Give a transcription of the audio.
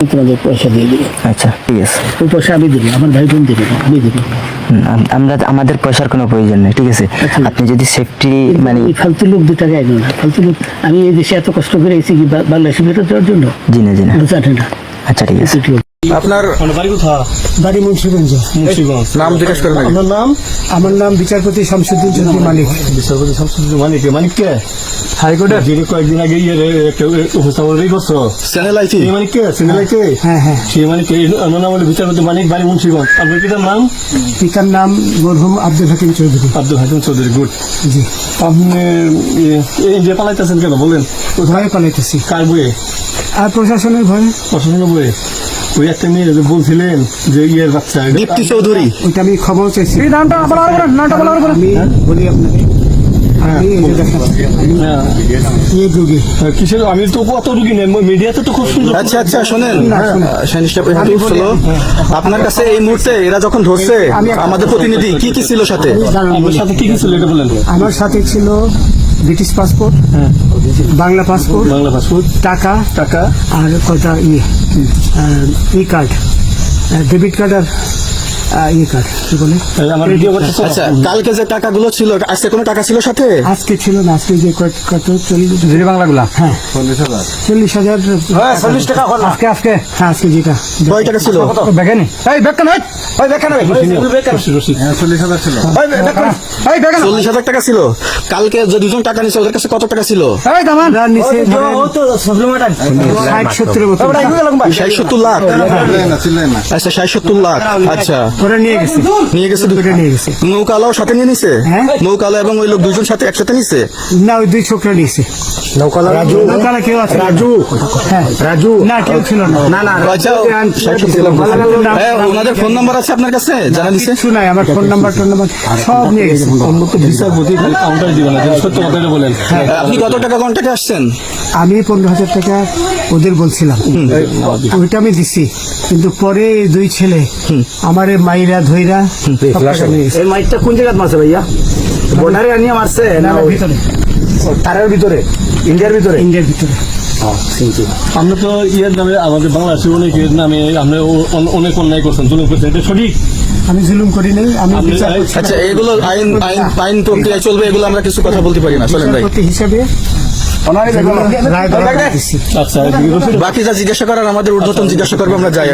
তোমাদের পয়সা দিয়ে দিবে। আচ্ছা ঠিক আছে। ওই পয়সা আমি দেবো আমার ভাই বোন দেবে আমি দেবো আমরা আমাদের পয়সার কোনো প্রয়োজন নেই ঠিক আছে? আচ্ছা। আপনি যদি সেফটি মানে এই ফালতু লোক দু টাকা না ফালতু লোক আমি এই দেশে এত কষ্ট করে এসেছি বাংলাদেশে ফেরত দেওয়ার জন্য? জি না জি না। জানে না। আচ্ছা ঠিক আছে। আপনার বাড়ি কোথা বাড়ি মুন্সিগঞ্জ। মুন্সিগঞ্জ। নাম জিজ্ঞেস করেন আমার নাম আমার নাম বিচারপতি শামসুদ্দিন চৌধুরী মালিক। বিচারপতি শামসুদ্দিন মানিক মানিক কে? হাইকোর্টের যিনি কয়েকদিন আগে ইয়ে একটা উপস্থাপন করছ। চ্যানেল আইটি সেই মানিক কে? হ্যাঁ হ্যাঁ সেই মানিক আমার নাম হলো বিচারপতি মানিক বাড়ি মুন্সিগঞ্জ। আপনার কিটার নাম? পিতার নাম মরহুম আব্দুল হাকিম চৌধুরী। আব্দুল হাকিম চৌধুরী গুড। জি। আপনি ইন্ডিয়া পালাইতেছেন কেন বলেন। ভয়ে পালাইতেছি। কার বইয়ে আর প্রশাসনের ভয়ে। পছন্দ বইয়ে ওই একটা মেয়ে যে বলছিলেন যে ইয়ের বাচ্চা দীপ্তি চৌধুরী। ওইটা আমি খবর চাইছি। আমি বলি আপনাকে। আমি এই যে দেখেন, হ্যাঁ। এই আমি তো কত রুগী নেই মিডিয়াতে তো খুব সুন্দর আচ্ছা আচ্ছা শোনেন। আপনার কাছে এই মুহূর্তে এরা যখন ধরছে আমাদের প্রতিনিধি কি কি ছিল সাথে? আপনার সাথে কি কি ছিল এটা বলেন। আমার সাথে ছিল British passport Bangla passport Bangla passport টাকা টাকা। আর কয়টা ইয়ে ই কার্ড ডেবিট কার্ড আর কার্ড কি বলে আচ্ছা কালকে যে টাকাগুলো ছিল আজকে কোনো টাকা ছিল সাথে আজকে ছিল না আজকে যে কত কত চল্লিশ বাংলাগুলা হ্যাঁ চল্লিশ হাজার চল্লিশ টাকা আজকে আজকে হ্যাঁ আজকে যেটা কয় টাকা ছিল এই ওই। চল্লিশ হাজার টাকা ছিল কালকে যে দুজন টাকা নিছে ওদের কাছে কত টাকা ছিল ষাট সত্তর লাখ আচ্ছা ষাট সত্তর লাখ আচ্ছা ওরা নিয়ে গেছে। নিয়ে গেছে ওটা নিয়ে গেছে। নৌকালাও সাথে নিয়ে নিছে? হ্যাঁ। নৌকালা এবং ওই লোক দুজন সাথে একসাথে নিছে? না ওই দুই ছোকরা নিয়েছে। রাজু। নৌকালা কেউ আছে? রাজু। হ্যাঁ। রাজু। না কেউ ছিল না। না না আচ্ছা ষাট সত্তর লাখ বলছে। হ্যাঁ ওনাদের ফোন নাম্বার আছে আপনার কাছে? জানা দিছে কিছু নাই আমার ফোন নাম্বার টোন নাম্বার সব নিয়ে গেছে। বিচারপতি কাউন্টার দিবেন সত্য কথাটা বলেন। আপনি কত টাকা কন্ট্যাক্টে আসছেন? আমি পনেরো হাজার টাকা ওদের বলছিলাম। ওইটা আমি দিছি। কিন্তু পরে দুই ছেলে আমার মাইরা ধইরা মাইকটা কোন জায়গায় মারছে ভাইয়া? বর্ডারে আনিয়ে মারছে না ভিতরে। তারের ভিতরে? ইন্ডিয়ার ভিতরে? ইন্ডিয়ার ভিতরে। আমরা তো ইয়ের নামে আমাদের বাংলাদেশের অনেক ইয়ের নামে অন- অনেক অন্যায় করছেন জুলুম করছেন। এটা সঠিক? আমি জুলুম করি নাই আমি। আচ্ছা এগুলো আইন আইন আইন প্রক্রিয়া চলবে এগুলো আমরা কিছু কথা বলতে পারি না। চলেন ভাই। হিসাবে রায় দেওয়া দিচ্ছি আচ্ছা এদিকে রশিদ বাকি যা জিজ্ঞাসা করার আমাদের ঊর্ধ্বতন জিজ্ঞাসা করবে আমরা যাই